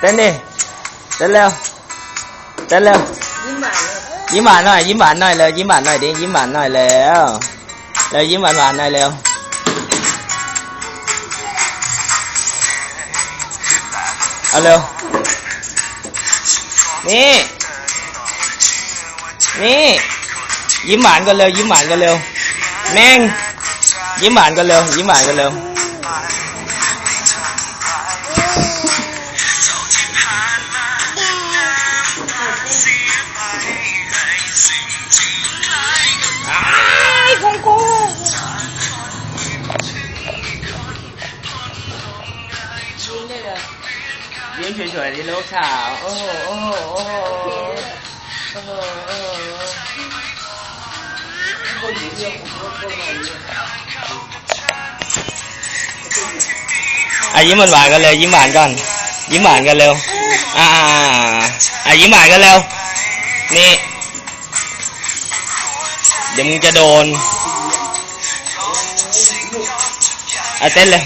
เต้นดิเต้นเร็วเต้นเร็วยิ้มหวานเลยยิ้มหวานหน่อยยิ้มหวานหน่อยเลยยิ้มหวานหน่อยดิยิ้มหวานหน่อยแล้วแล้วยิ้มหวานหวานๆหน่อยเร็วเอาเร็วนี่นี่ยิ้มหวานกันเร็วยิ้มหวานกันเร็วแม่งยิ้มหวานกันเร็วยิ้มหวานกันเร็ว ยิ้มเฉยๆดิลูกสาวโอ้โหโอ้โหโอ้โหโอ้โหโอ้โหอะยิ้มหวานกันเลยยิ้มหวานก่อนยิ้มหวานกันเร็วอ่าอะยิ้มหวานกันเร็วนี่เดี๋ยวมึงจะโดนอะเต้นเลย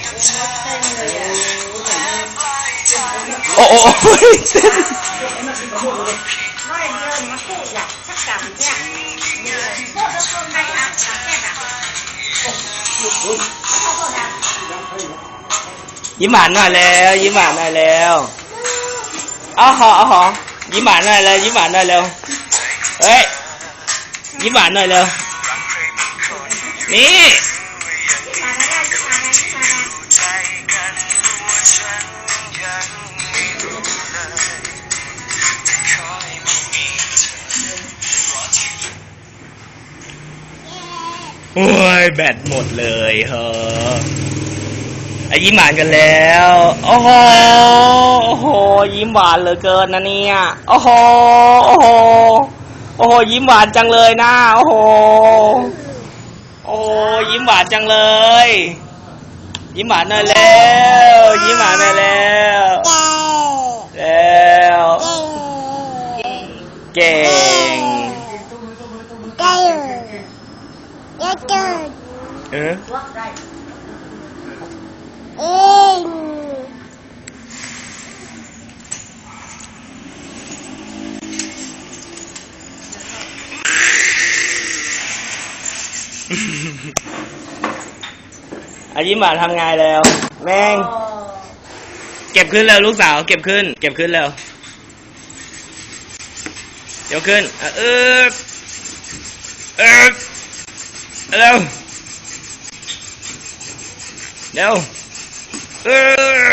อ้โหเต้นน้อยเดินมาคู่อยากสักกำเนี่ยโคตรคนไทยอะแค่น่ะยิ้มหวานหน่อยแล้ว ยิ้มหวานหน่อยแล้วอ้าวหออ้าวหอยิ้มหวานหน่อยแล้วยิ้มหวานหน่อยเร็วเฮ้ยยิ้มหวานหน่อยเร็วนี่ โอ้ยแบตหมดเลยเฮ้ออะยิ้มหวานกันแล้ว โอ้โหโอ้โหยิ้มหวานเหลือเกินนะเนี่ยโอ้โหโอ้โหโอ้โหยิ้มหวานจังเลยนะโอ้โหโอ้โหยิ้มหวานจังเลย ยิ้มหวานหน่อยแล้ว ยิ้มหวานหน่อยแล้วเก่ง เอออายิ้มหวานทำไงแล้ว แม่ง เก็บขึ้นแล้วลูกสาว เก็บขึ้น เก็บขึ้นแล้วเดี๋ยวขึ้นอะเออเออ เร็วเร็วเออ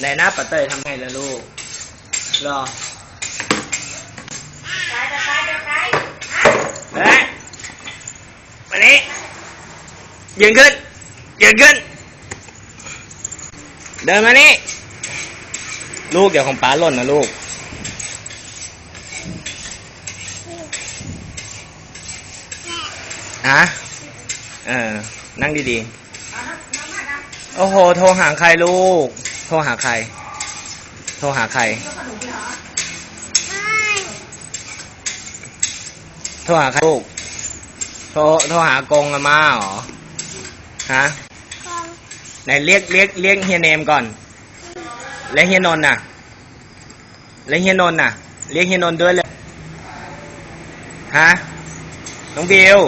ไหนหน้าปะเตยทำไงล่ะลูก รอตายจะตายจะตายเฮ้ยมานี้ยืนขึ้นยืนขึ้น เดินมานี่ ลูกเดี๋ยวของป้าหล่นนะลูก ฮะ เออ นั่งดีๆ โอ้โห โทรหาใครลูก โทรหาใคร โทรหาใคร โทรหาใครลูก โทรโทรหากงอาม่าเหรอ ฮะไหนเรียกเรียกเรียกเฮียเนมก่อน และเฮียนนท์น่ะ และเฮียนนท์น่ะ เรียกเฮียนนท์ด้วยเลย ฮะ น้องบิว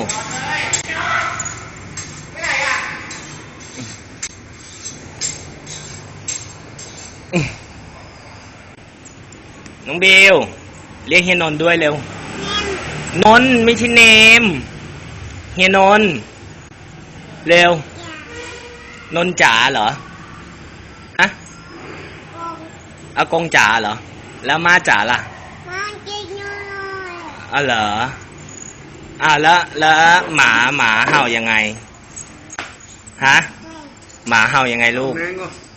น้องบิวเรียกเฮียนนท์ด้วยเร็ว นนท์ไม่ใช่เนม เฮียนนท์เร็ว นนท์จ๋าเหรออะอากงจ๋าเหรอ แล้วมาจ๋าล่ะอ๋อเหรออ้าวแล้วแล้วหมาหมาเห่ายังไง ฮะ หมาเห่ายังไงลูก Mango.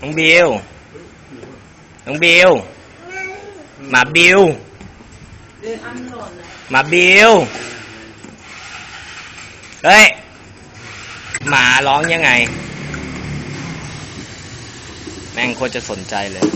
น้องบิวน้องบิวหมาบิวหมาบิวเฮ้ย หมาร้องยังไง แม่งโคตรจะสนใจเลย